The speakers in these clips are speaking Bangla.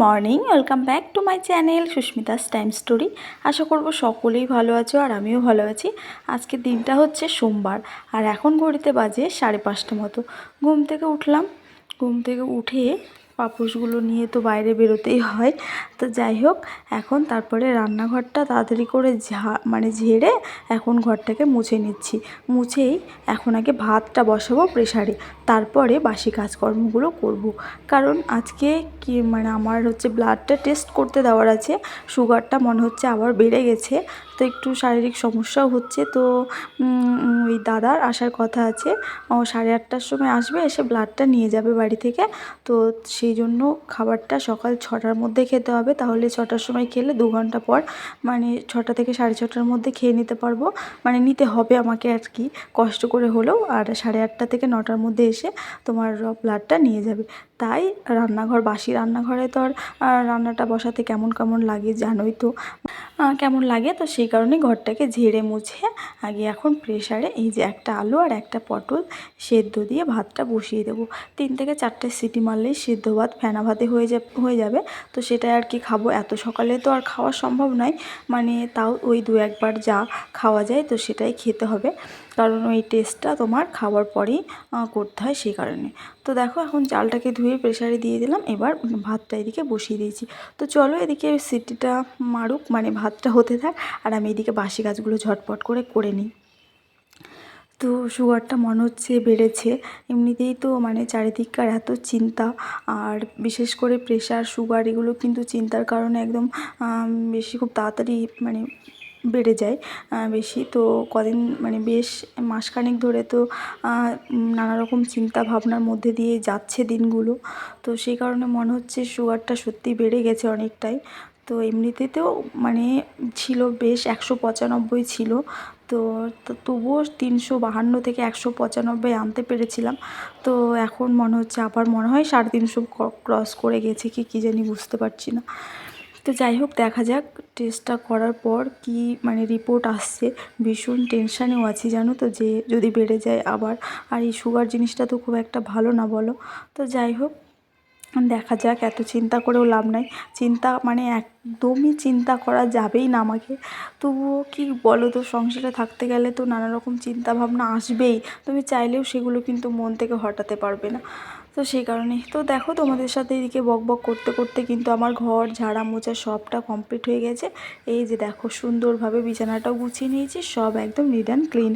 Morning, welcome back to my channel Sushmita's time story. আশা করব সকলেই ভালো আছো আর আমিও ভালো আছি। আজকে দিনটা হচ্ছে সোমবার, আর এখন ঘড়িতে বাজে সাড়ে পাঁচটা মতো। ঘুম থেকে উঠলাম। ঘুম থেকে উঠে পাপোশগুলো নিয়ে তো বাইরে বেরোতেই হয় তো যাই হোক, এখন তারপরে রান্নাঘরটা তাড়াতাড়ি করে ঝা মানে ঝেড়ে এখন ঘরটাকে মুছে নিচ্ছি মুছেই এখন আগে ভাতটা বসাবো প্রেশারে তারপরে বাসি কাজকর্মগুলো করব। কারণ আজকে কি মানে আমার হচ্ছে ব্লাডটা টেস্ট করতে দেওয়ার আছে সুগারটা মনে হচ্ছে আবার বেড়ে গেছে তো একটু শারীরিক সমস্যাও হচ্ছে। তো ওই দাদার আসার কথা আছে। ও সাড়ে আটটার সময় আসবে, এসে ব্লাডটা নিয়ে যাবে বাড়ি থেকে। তো সেই জন্য খাবারটা সকাল ছটার মধ্যে খেতে হবে। তাহলে ছটার সময় খেলে দু ঘণ্টা পর মানে ছটা থেকে সাড়ে ছটার মধ্যে খেয়ে নিতে পারব। মানে নিতে হবে আমাকে আর কি, কষ্ট করে হলেও। আর সাড়ে আটটা থেকে নটার মধ্যে এসে তোমার ব্লাডটা নিয়ে যাবে। তাই রান্নাঘর, বাসি রান্নাঘরে তো আর রান্নাটা বসাতে কেমন কেমন লাগে জানোই তো। কেমন লাগে তো সেই কারণে ঘরটাকে ঝেড়ে মুছে আগে এখন প্রেশারে এই যে একটা আলু আর একটা পটল সেদ্ধ দিয়ে ভাতটা বসিয়ে দেবো। তিন থেকে চারটে সিটি মারলেই সেদ্ধ ভাত, ফেনা ভাতে হয়ে যা হয়ে যাবে। তো সেটাই আর কি খাব। এত সকালে তো আর খাওয়া সম্ভব নয়। মানে তাও ওই দু একবার যা খাওয়া যায় তো সেটাই খেতে হবে। কারণ ওই টেস্টটা তোমার খাওয়ার পরেই করতে হয় সেই কারণে। তো দেখো, এখন চালটাকে ধুয়ে প্রেশারে দিয়ে দিলাম, এবার ভাতটা এদিকে বসিয়ে দিয়েছি। তো চলো এদিকে সিটিটা মারুক মানে ভাতটা হতে থাক, আর আমি এদিকে বাসি গাছগুলো ঝটপট করে করে নিই। তো সুগারটা মনে হচ্ছে বেড়েছে, এমনিতেই তো মানে চারিদিককার এত চিন্তা, আর বিশেষ করে প্রেশার সুগার এগুলো কিন্তু চিন্তার কারণে একদম বেশি খুব তাড়াতাড়ি মানে বেড়ে যায় বেশি। তো কদিন মানে বেশ মাসখানেক ধরে তো নানা রকম চিন্তা ভাবনার মধ্যে দিয়ে যাচ্ছে দিনগুলো। তো সেই কারণে মনে হচ্ছে সুগারটা সত্যি বেড়ে গেছে অনেকটাই। তো এমনিতেতেও মানে ছিল বেশ একশো পঁচানব্বই ছিল। তো তবুও তিনশো বাহান্ন থেকে একশো পঁচানব্বই আনতে পেরেছিলাম। তো এখন মনে হচ্ছে আবার মনে হয় সাড়ে তিনশো ক্রস করে গেছে কি, কী জানি বুঝতে পারছি না। তো যাই হোক, দেখা যাক টেস্টটা করার পর কি মানে রিপোর্ট আসছে। ভীষণ টেনশানেও আছি, জানো তো, যে যদি বেড়ে যায় আবার। আর এই সুগার জিনিসটা তো খুব একটা ভালো না, বলো। তো যাই হোক, দেখা যাক, এত চিন্তা করেও লাভ নাই। চিন্তা মানে একদমই চিন্তা করা যাবেই না আমাকে। তবুও কি বলো তো, সংসারে থাকতে গেলে তো নানা রকম চিন্তা ভাবনা আসবেই। তুমি চাইলেও সেগুলো কিন্তু মন থেকে হটাতে পারবে না। তো সেই কারণে তো দেখো তোমাদের সাথে এদিকে বক বক করতে করতে কিন্তু আমার ঘর, ঝাড়া মোছা সবটা কমপ্লিট হয়ে গেছে। এই যে দেখো সুন্দরভাবে বিছানাটাও গুছিয়ে নিয়েছি, সব একদম নিট অ্যান্ড ক্লিন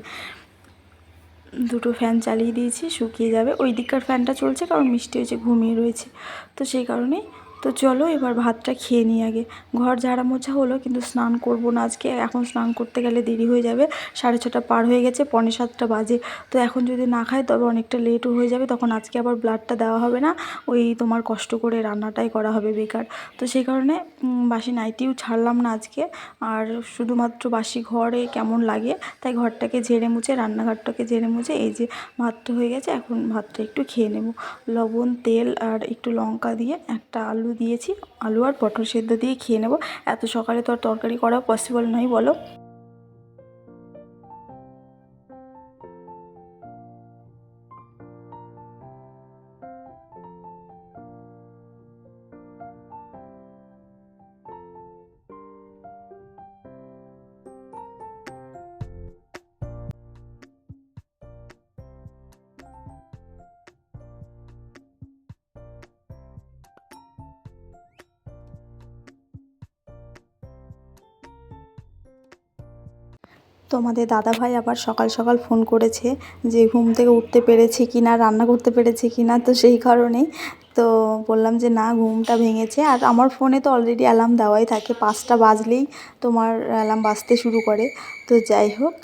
দুটো ফ্যান চালিয়ে দিয়েছি, শুকিয়ে যাবে। ওই দিককার ফ্যানটা চলছে কারণ মিষ্টি হয়েছে, ঘুমিয়ে রয়েছে। তো সেই কারণেই তো চলো এবার ভাতটা খেয়ে নিই আগে। ঘর ঝাড়া মোছা হলো, কিন্তু স্নান করব না আজকে। এখন স্নান করতে গেলে দেরি হয়ে যাবে। সাড়ে ছটা পার হয়ে গেছে, পৌনে সাতটা বাজে। তো এখন যদি না খাই, তবে অনেকটা লেটও হয়ে যাবে। তখন আজকে আবার ব্লাডটা দেওয়া হবে না। ওই তোমার কষ্ট করে রান্নাটাই করা হবে বেকার। তো সেই কারণে বাসি নাইটিও ছাড়লাম না আজকে। আর শুধুমাত্র বাসি ঘরে কেমন লাগে, তাই ঘরটাকে ঝেড়ে মুছে, রান্নাঘরটাকে ঝেড়ে মুছে, এই যে ভাতটা হয়ে গেছে, এখন ভাতটা একটু খেয়ে নেব। লবণ, তেল আর একটু লঙ্কা দিয়ে একটা আলু দিয়েছি, আলু আর পটল সেদ্ধ দিয়ে খেয়ে নেব। এত সকালে তো আর তরকারি করা পসিবল নয়, বলো। তোমাদের দাদাভাই আবার সকাল সকাল ফোন করেছে যে ঘুম থেকে উঠতে পেরেছি কি না, রান্না করতে পেরেছি কি না, তো সেই কারণেই তো বললাম যে না, ঘুমটা ভেঙেছে। আর আমার ফোনে তো অলরেডি অ্যালার্ম দেওয়াই থাকে, পাঁচটা বাজলেই তোমার অ্যালার্ম বাজতে শুরু করে। তো যাই হোক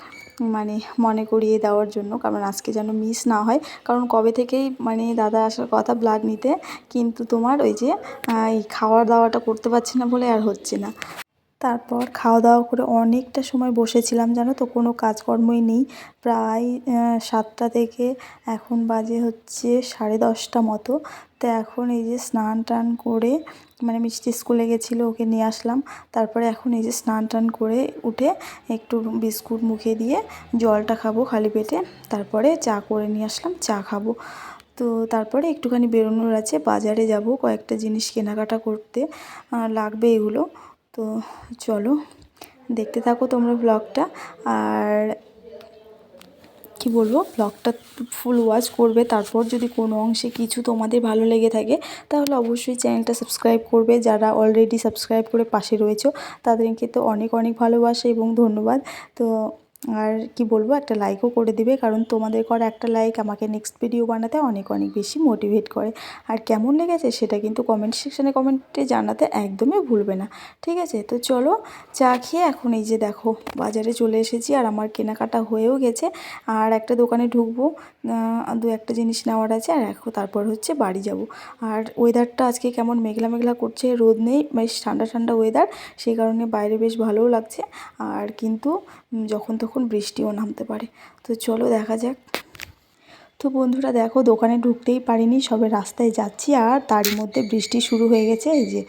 মানে মনে করিয়ে দেওয়ার জন্য, কারণ আজকে যেন মিস না হয়। কারণ কবে থেকেই মানে দাদা আসার কথা ব্লাড নিতে, কিন্তু তোমার ওই যে এই খাওয়া দাওয়াটা করতে পারছি না বলে আর হচ্ছে না। তারপর খাওয়া দাওয়া করে অনেকটা সময় বসেছিলাম, জানো তো? কোনো কাজকর্মই নেই। প্রায় সাতটা থেকে এখন বাজে হচ্ছে সাড়ে দশটা মতো। তো এখন এই যে স্নান টান করে মানে মিষ্টি স্কুলে গেছিল, ওকে নিয়ে আসলাম। তারপরে এখন এই যে স্নান টান করে উঠে একটু বিস্কুট মুখে দিয়ে জলটা খাব খালি পেটে। তারপরে চা করে নিয়ে আসলাম, চা খাব। তো তারপরে একটুখানি বেরোনোর আছে, বাজারে যাব কয়েকটা জিনিস কেনাকাটা করতে। লাগবে এগুলো। তো চলো, দেখতে থাকো তোমরা ব্লগটা আর কি বলব ব্লগটা ফুল ওয়াচ করবে, তারপর যদি কোনো অংশে কিছু তোমাদের ভালো লেগে থাকে, তাহলে অবশ্যই চ্যানেলটা সাবস্ক্রাইব করবে। যারা অলরেডি সাবস্ক্রাইব করে পাশে রয়েছে, তাদেরকে তো অনেক অনেক ভালোবাসা এবং ধন্যবাদ। তো আর কি বলব, একটা লাইকও করে দিবে। কারণ তোমাদের করা একটা লাইক আমাকে নেক্সট ভিডিও বানাতে অনেক অনেক বেশি মোটিভেট করে। আর কেমন লেগেছে সেটা কিন্তু কমেন্ট সেকশানে কমেন্টে জানাতে একদমই ভুলবে না। ঠিক আছে? তো চলো, চা খেয়ে এখন এই যে দেখো, বাজারে চলে এসেছি আর আমার কেনাকাটা হয়েও গেছে। আর একটা দোকানে ঢুকবো দু একটা জিনিস নেওয়ার আছে আর এখন তারপর হচ্ছে বাড়ি যাব। আর ওয়েদারটা আজকে কেমন মেঘলা মেঘলা করছে, রোদ নেই, বেশ ঠান্ডা ঠান্ডা ওয়েদার সেই কারণে বাইরে বেশ ভালোও লাগছে। আর কিন্তু যখন তখন বৃষ্টিও নামতে পারে। তো চলো দেখা যাক। তো বন্ধুরা দেখো, দোকানে ঢুকতেই পারিনি, সবে রাস্তায় যাচ্ছি আর তারই মধ্যে বৃষ্টি শুরু হয়ে গেছে, এই যে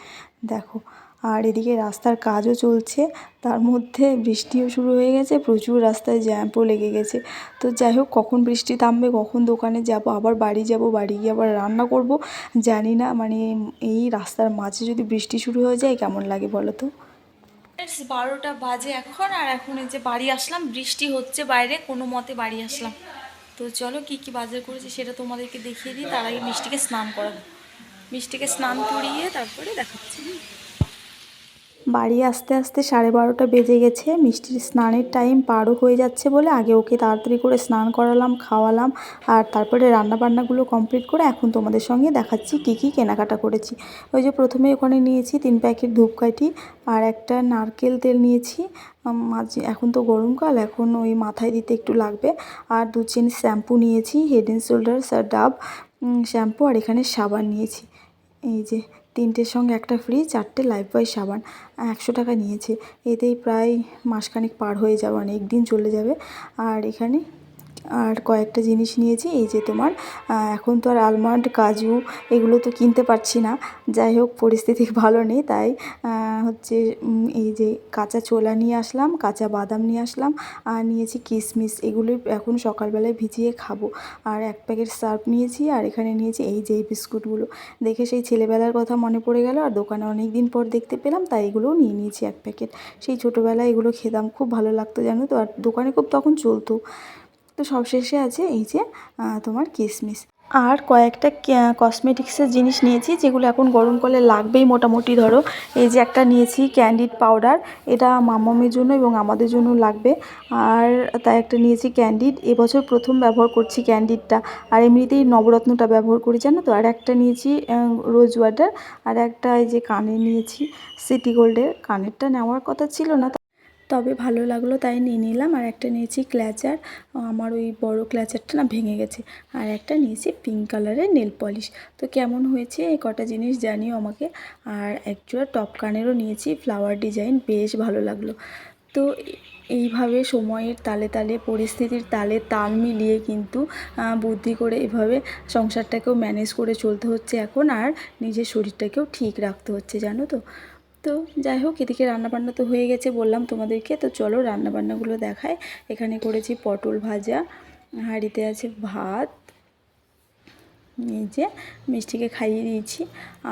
দেখো। আর এদিকে রাস্তার কাজও চলছে, তার মধ্যে বৃষ্টিও শুরু হয়ে গেছে, প্রচুর রাস্তায় জ্যাম্পও লেগে গেছে। তো যাই হোক, কখন বৃষ্টি থামবে, কখন দোকানে যাব, আবার বাড়ি যাব, বাড়ি গিয়ে আবার রান্না করব, জানি না মানে এই রাস্তার মাঝে যদি বৃষ্টি শুরু হয়ে যায়, কেমন লাগে বলো তো? বারোটা বাজে এখন? আর এখন এই যে বাড়ি আসলাম, বৃষ্টি হচ্ছে বাইরে, কোনো মতে বাড়ি আসলাম। তো চলো কি কি বাজার করেছি সেটা তোমাদেরকে দেখিয়ে দিই, তার আগে মিষ্টিকে স্নান করাবো। মিষ্টিকে স্নান করিয়ে তারপরে দেখাচ্ছি। বাড়ি আসতে আসতে সাড়ে বারোটা বেজে গেছে। মিষ্টির স্নানের টাইম পারও হয়ে যাচ্ছে বলে আগে ওকে তাড়াতাড়ি করে স্নান করালাম, খাওয়ালাম আর তারপরে রান্না বান্নাগুলো কমপ্লিট করে এখন তোমাদের সঙ্গে দেখাচ্ছি কী কী কেনাকাটা করেছি। ওই যে প্রথমে ওখানে নিয়েছি তিন প্যাকেট ধূপকাঠি আর একটা নারকেল তেল নিয়েছি। মাঝে এখন তো গরমকাল, এখন ওই মাথায় দিতে একটু লাগবে। আর দু চেন শ্যাম্পু নিয়েছি হেড অ্যান্ড শোল্ডার্স আর ডাব শ্যাম্পু আর এখানে সাবান নিয়েছি। এই যে তিনটের সঙ্গে একটা ফ্রি চারটে লাইফ বয় সাবান, একশো টাকা নিয়েছে। এতেই প্রায় মাসখানেক পার হয়ে যাবে অনেক দিন চলে যাবে। আর এখানে আর কয়েকটা জিনিস নিয়েছি, এই যে তোমার এখন তো আর আলমন্ড কাজু এগুলো তো কিনতে পারছি না। যাই হোক, পরিস্থিতি ভালো নেই, তাই হচ্ছে এই যে কাঁচা ছোলা নিয়ে আসলাম, কাঁচা বাদাম নিয়ে আসলাম, আর নিয়েছি কিশমিশ এগুলোই এখন সকালবেলায় ভিজিয়ে খাব। আর এক প্যাকেট সার্ফ নিয়েছি, আর এখানে নিয়েছি এই যে এই বিস্কুটগুলো। দেখে সেই ছেলেবেলার কথা মনে পড়ে গেল, আর দোকানে অনেক দিন পর দেখতে পেলাম, তাই এগুলোও নিয়ে নিয়েছি এক প্যাকেট। সেই ছোটোবেলায় এগুলো খেতাম, খুব ভালো লাগতো জানো তো, আর দোকানে খুব তখন চলতো। তো সবশেষে আছে এই যে তোমার কিশমিশ আর কয়েকটা কসমেটিক্সের জিনিস নিয়েছি, যেগুলো এখন গরমকালে লাগবেই মোটামুটি, ধরো। এই যে একটা নিয়েছি ক্যান্ডিড পাউডার এটা মামামের জন্য এবং আমাদের জন্য লাগবে। আর তাই একটা নিয়েছি ক্যান্ডিড এবছর প্রথম ব্যবহার করছি ক্যান্ডিডটা আর এমনিতেই নবরত্নটা ব্যবহার করি, জানো তো? আর একটা নিয়েছি রোজ ওয়াটার আর একটা এই যে কানে নিয়েছি সিটি গোল্ডের কানেরটা নেওয়ার কথা ছিল না তবে ভালো লাগল, তাই নিয়ে নিলাম। আর একটা নিয়েছি ক্ল্যাচার। আমার ওই বড় ক্ল্যাচারটা না ভেঙে গেছে। আর একটা নিয়েছি পিঙ্ক কালারের নেল পলিশ তো কেমন হয়েছে এই কটা জিনিস জানিও আমাকে। আর একজোড়া টপ কানেরও নিয়েছি ফ্লাওয়ার ডিজাইন বেশ ভালো লাগল। তো এইভাবে সময়ের তালে তালে, পরিস্থিতির তালে তাল মিলিয়ে কিন্তু বুদ্ধি করে এভাবে সংসারটাকেও ম্যানেজ করে চলতে হচ্ছে এখন। আর নিজের শরীরটাকেও ঠিক রাখতে হচ্ছে, জানো তো? তো যাই হোক, এদিকে রান্নাবান্না তো হয়ে গেছে বললাম তোমাদেরকে। তো চলো রান্নাবান্নাগুলো দেখায় এখানে করেছি পটল ভাজা, হাঁড়িতে আছে ভাত, এই যে মিষ্টিকে খাইয়ে দিয়েছি।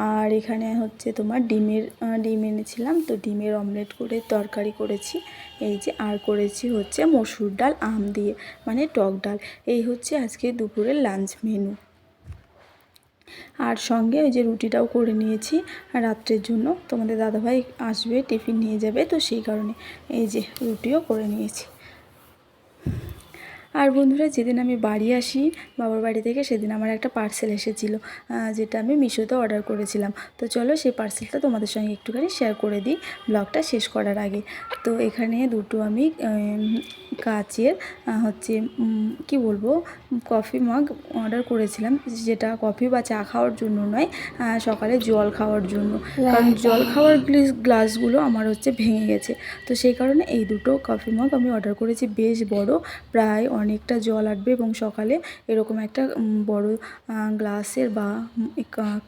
আর এখানে হচ্ছে তোমার ডিমের ডিম এনেছিলাম, তো ডিমের অমলেট করে তরকারি করেছি। এই যে আর করেছি হচ্ছে মসুর ডাল, আম দিয়ে মানে টক ডাল। এই হচ্ছে আজকে দুপুরের লাঞ্চ মেনু। আর সঙ্গে ওই যে রুটিটাও করে নিয়েছি রাত্রের জন্য তোমাদের দাদাভাই আসবে টিফিন নিয়ে যাবে তো সেই কারণে এই যে রুটিও করে নিয়েছি। আর বন্ধুরা যেদিন আমি বাড়ি আসি বাবার বাড়ি থেকে সেদিন আমার একটা পার্সেল এসেছিল যেটা আমি মিশোতে অর্ডার করেছিলাম। তো চলো সেই পার্সেলটা তোমাদের সঙ্গে একটুখানি শেয়ার করে দিই ব্লগটা শেষ করার আগে। তো এখানে দুটো আমি কাচের হচ্ছে কি বলব কফি মগ অর্ডার করেছিলাম যেটা কফি বা চা খাওয়ার জন্য নয় সকালে জল খাওয়ার জন্য। কারণ জল খাওয়ার গ্লিস- গ্লাসগুলো আমার হচ্ছে ভেঙে গেছে। তো সেই কারণে এই দুটো কফি মগ আমি অর্ডার করেছি বেশ বড় প্রায় অনেকটা জল আটবে এবং সকালে এরকম একটা বড় গ্লাসের বা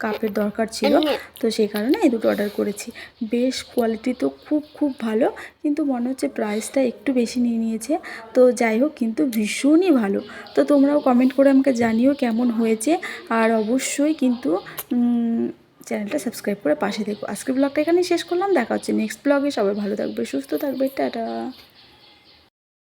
কাপের দরকার ছিল। তো সেই কারণে এই দুটো অর্ডার করেছি। বেশ কোয়ালিটি তো খুব খুব ভালো কিন্তু মনে হচ্ছে প্রাইসটা একটু বেশি নিয়ে নিয়েছে। তো যাই হোক কিন্তু ভীষণই ভালো। তো তোমরাও কমেন্ট করে আমাকে জানিও কেমন হয়েছে। আর অবশ্যই কিন্তু চ্যানেলটা সাবস্ক্রাইব করে পাশে দেখো আজকের ব্লগটা এখানেই শেষ করলাম। দেখা হচ্ছে নেক্সট ব্লগে সবাই ভালো থাকবে সুস্থ থাকবে। টাটা।